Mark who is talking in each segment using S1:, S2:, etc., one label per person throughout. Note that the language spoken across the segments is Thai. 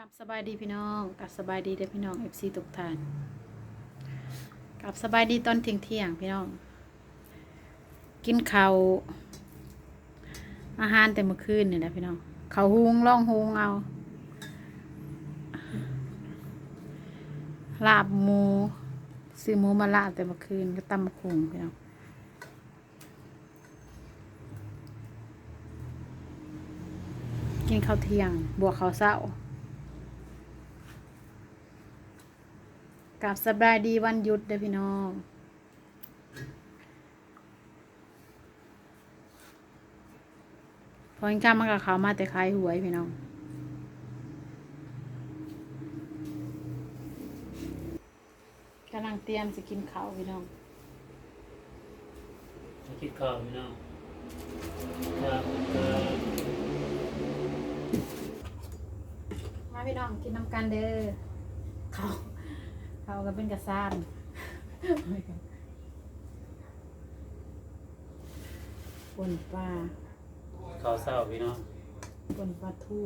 S1: กับสบายดีพี่น้องกับสบายดีเด้อพี่น้องเอฟซีทุกท่านกับสบายดีตอนเที่ยงเที่ยงพี่น้อง กินข้าวอาหารแต่เมื่อคืนนี่แหละพี่น้องข้าวหุงล่องหุงเอาลาบหมูซื้อหมูมาลาบแต่เมื่อคืนก็ตำคุงพี่น้องกินข้าวเที่ยง บวกข้าวเช้า กับสบายดีวันหยุดเด้อพี่น้องพอกินข้าวมันกับเขาวมาแต่ขายหวยพี่น้องกำลังเตรียมจะกินข้าวพี่น้อง
S2: มาคิดข้าวพี่น้องครับเออ
S1: มาพี่น้องกินน้ำกันเด้อข้าว ข้าวก็เป็นกระซ่านปนปลา
S2: ข้าวเศร้าพี่น้อง
S1: ปนปลาทู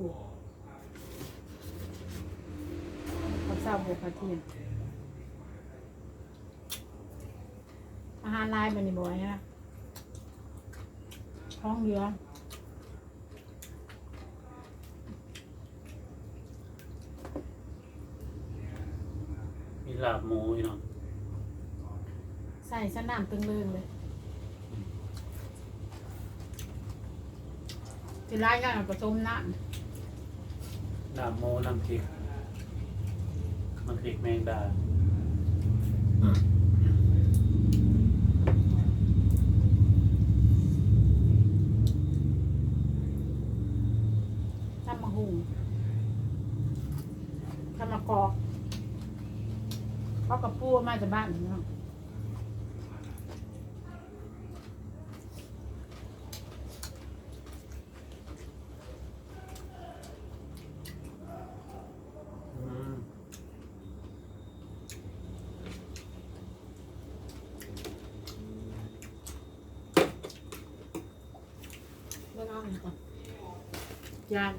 S1: ข้าวเศร้าบวกปลาเทียมอาหารลายมันนี่บ่อยนะท้องเรือ
S2: มีลาบ หมูพี่น้อง
S1: ใส่สนามตึงเลื่นเลยจะไล่กันเอาผสมน้
S2: ลาบหมูน้ำพริกน้ำพริกแมงดาำ
S1: ทำมะฮุงทำมะกอก เขากับปูมาจากบ้านเนาะ
S2: อืม
S1: เลิกเอาหน่อยก่อนยาน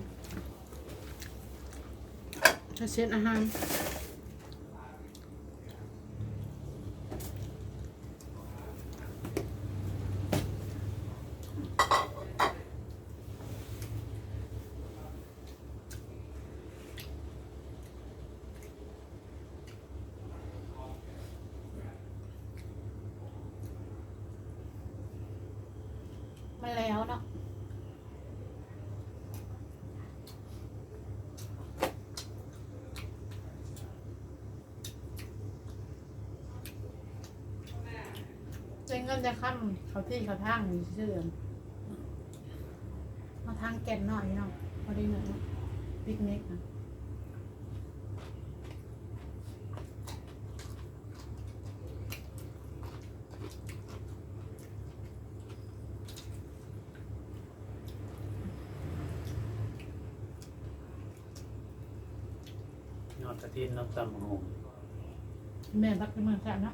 S1: จะเช็ดอาหาร เจงเงินจะค้ำเขาที่เขาทางอยู่เชื่อมาทางแก่นหน่อยเนาะพอดีหน่อยเนาะปิกนิกนะ
S2: ยอดกระถินน้ำตำหง
S1: แม่รักจะมาแซ่บเนาะ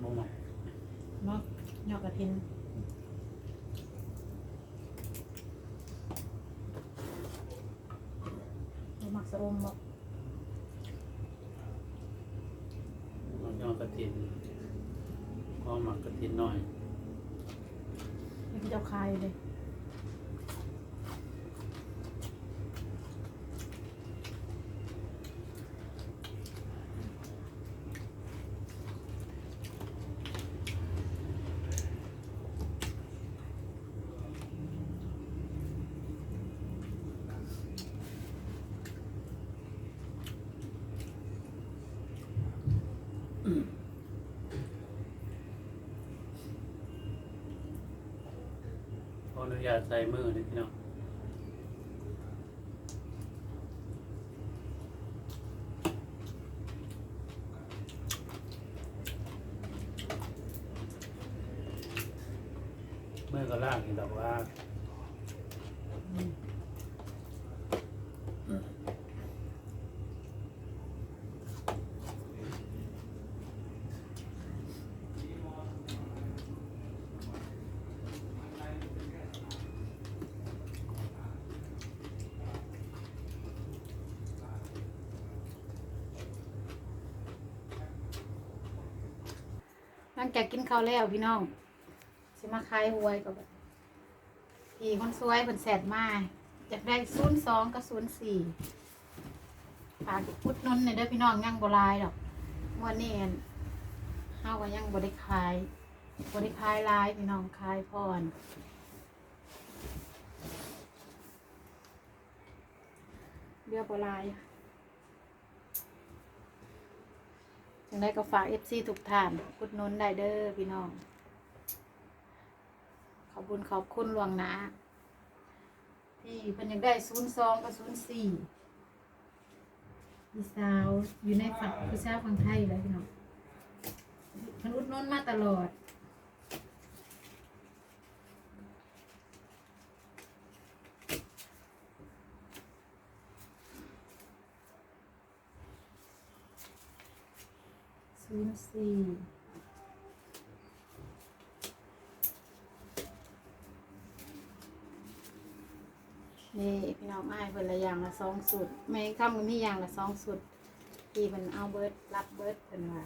S2: หมูหมัก
S1: เนาะ ยอดกระทินเอาหมักสะอมบอก
S2: ยอดกระถินพอหมักกระถินหน่อย
S1: นี่คือเจ้าคายเลย
S2: ขออนุญาตใส่มือนี่พี่น้องมือก็ล่างนี่ดอกว่า
S1: ม ลังจากกินข้าวแล้วพี่น้องสิมาขายหวยกับพี่คนสวยเพิ่นแสดมาอยากได้ศูนย์สองกับศูนย์สี่ฝากอุดหนุนในอยเด้อพี่น้องยังบ่หลายดอกวันนี้อั่นเฮาก็ยังบ่ได้ขายบ่ได้ขายลายพี่น้องขายพรเรือบ่หลา ยังได้ก็ฝากเอฟซีทุกท่านอุดหนุนได้เด้อพี่น้อง ขอบคุณขอบคุณหลวงนะที่เพิ่นยังได้ศูนย์สองกับศูนย์สี่พี่สาวอยู่ในฝั่งพี่สาวฝั่งไทยเลยพี่น้องเพิ่นอุดหนุนมาตลอด ศูนย์สี่นี่พี่น้องอ้ายเพิ่นละอย่างละสองสุดไม่ข้ามก็มีอย่างละสองสุดพี่เพิ่นเอาเบิร์ดรับเบิร์ดเพิ่นว่า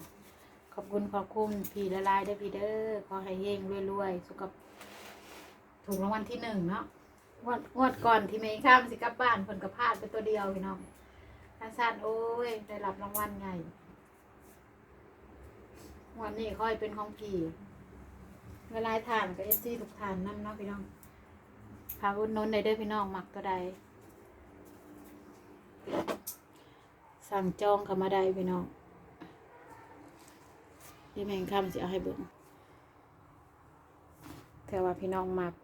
S1: ขอบคุณขอบคุณพี่ละลายเด้อพี่เด้อขอให้เฮงรวยๆสุขภาพถูกรางวัลที่หนึ่งเนาะงวดงวดก่อนที่ไม่ข้ามสิกลับบ้านเพิ่นก็พาดไปตัวเดียวพี่น้องท่านสันโอ้ยได้รับรางวัลไง วันนี้ค่อยเป็นของพี่เวลาทานกับเอสซีทุกทานนั่นเนาะพี่น้องพาวุ้นนนได้เด้อพี่น้องหมักก็ได้ สั่งจองเข้ามาได้พี่น้องที่แมงคำสิเอาให้เบิ่งแต่ว่าพี่น้องหมัก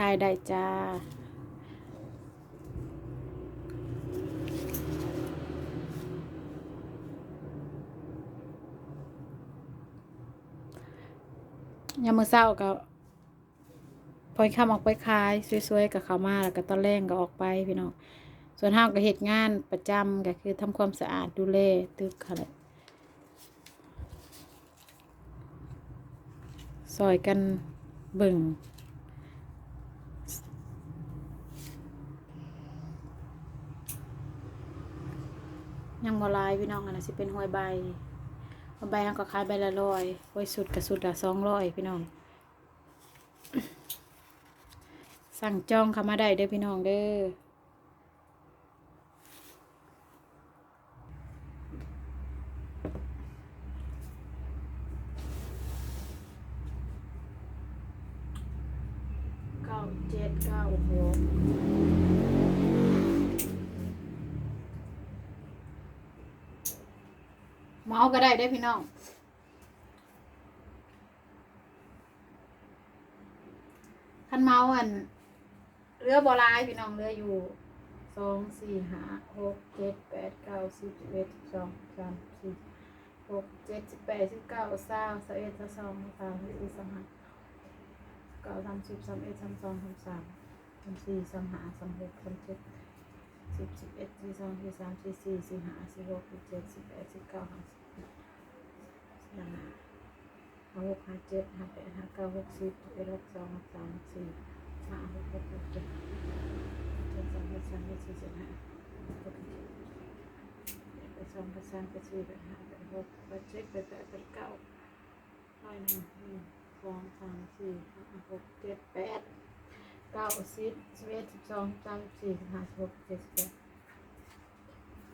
S1: ทายได้จ้ายามมือเช้าก็พอยข้ามออกไปขายสวยๆกับเขามาแล้วก็ตอนแรงก็ออกไปพี่น้องส่วนห้างก็เหตุงานประจำก็คือทำความสะอาดดูแลตึกค่ะแหละซอยกันเบิ่ง ยังบ่ลายพี่น้องอันนั้นสิเป็นหวยใบหวยใบเราก็ขายใบละร้อยหวยสุดกับสุดละสองร้อยพี่น้อง สั่งจองเข้ามาได้เด้อพี่น้องเด้อเก้าเจ็ดเก้าหก เมาก็ได้ได้พี่น้อง คันเมาอันเรือบ่หลายพี่น้องเรืออยู่สองสี่ห้าหกเจ็ดแปดเก้าสิบสิบเอ็ดสิบสองสามสี่หกเจ็ดสิบแปดสิบเก้าสามสิบเอ็ดสิบสองสามสิบสี่สิบห้าเก้าสามสิบสามเอ็ดสามสองสามสามสามสี่สามห้าสามหกสามเจ็ดสิบสิบเอ็ดสิบสองสิบสามสิบสี่สิบห้าสิบหกสิบเจ็ดสิบแปดสิบเก้าห้าสิบ ห้าห้าหกห้าเจ็ดห้าแปดห้าเก้าหกสิบหกเอ็ดหกสองหกสามหกสี่ห้าหกหกหกเจ็ดเจ็ดสองเจ็ดสามเจ็ดสี่เจ็ดห้าหกเจ็ดแปสองแปดสามแปสี่แปดห้าแปดหกแปดเจ็ดแปดแปดแปเก้าร้อยหนึ่งหนึ่งสองสามสี่ห้าหกเจ็ดแปดเก้าสิบสิบเอ็ดสิบสองสามสี่ห้าหกเจ็ดแปด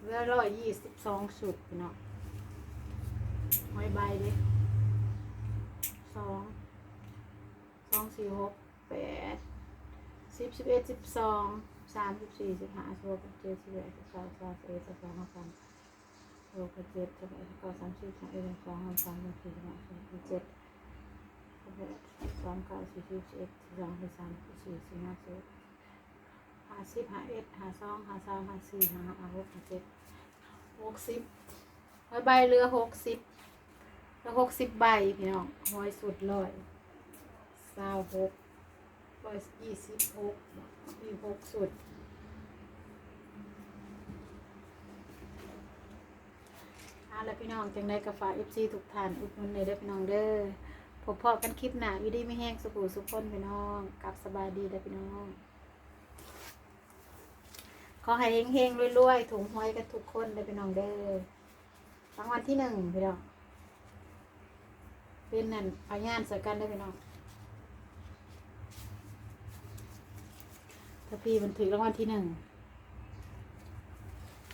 S1: เหลือร้อยยี่สิบสองสุดพี่น้อง หอยใบดิสองสองสี่หกแปดสิบสิบเอ็ดสิบสองสามสิบสี่สิบห้าสิบหกสิบเจ็ดสิบแปดสิบเก้าสามสิบเอ็ดสิบสองสิบสามหกสิบเจ็ดสิบแปดสิบเก้าสามสิบสามเอ็ดสิบสองสิบสามสิบสี่สิบห้าสิบเจ็ดสิบแปดสิบสองเก้าสิบสิบเอ็ดสิบสองสิบสามสิบสี่สิบห้าสิบห้าสิบห้าเอ็ดห้าสองห้าสามห้าสี่ห้าห้าหกห้าเจ็ดหกสิบหอยใบเรือหกสิบแล้วหกสิบใบพี่น้องหอยสุดร้อยสาวหกร้อยยี่สิบหกยี่หกสุดเอาละพี่น้องจังได้กาฝาเอฟซีทุกท่านอุดหนุนในเด้อพี่น้องเด้อพบกันคลิปหน้าอยู่ดีไม่แห้งสุขุสุขคนพี่น้องกลับสบายดีเลยพี่น้อง ขอให้เฮงๆรวยๆถุงหวยกันทุกคนเลยพี่น้องเด้อรางวัลที่หนึ่งพี่น้อง เป็นนั่นเอางานใส่กันได้อพี่น้องถ้าพี่มันถือรางวัลที่หนึ่ง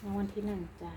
S1: รางวัลที่หนึ่งจ้ะ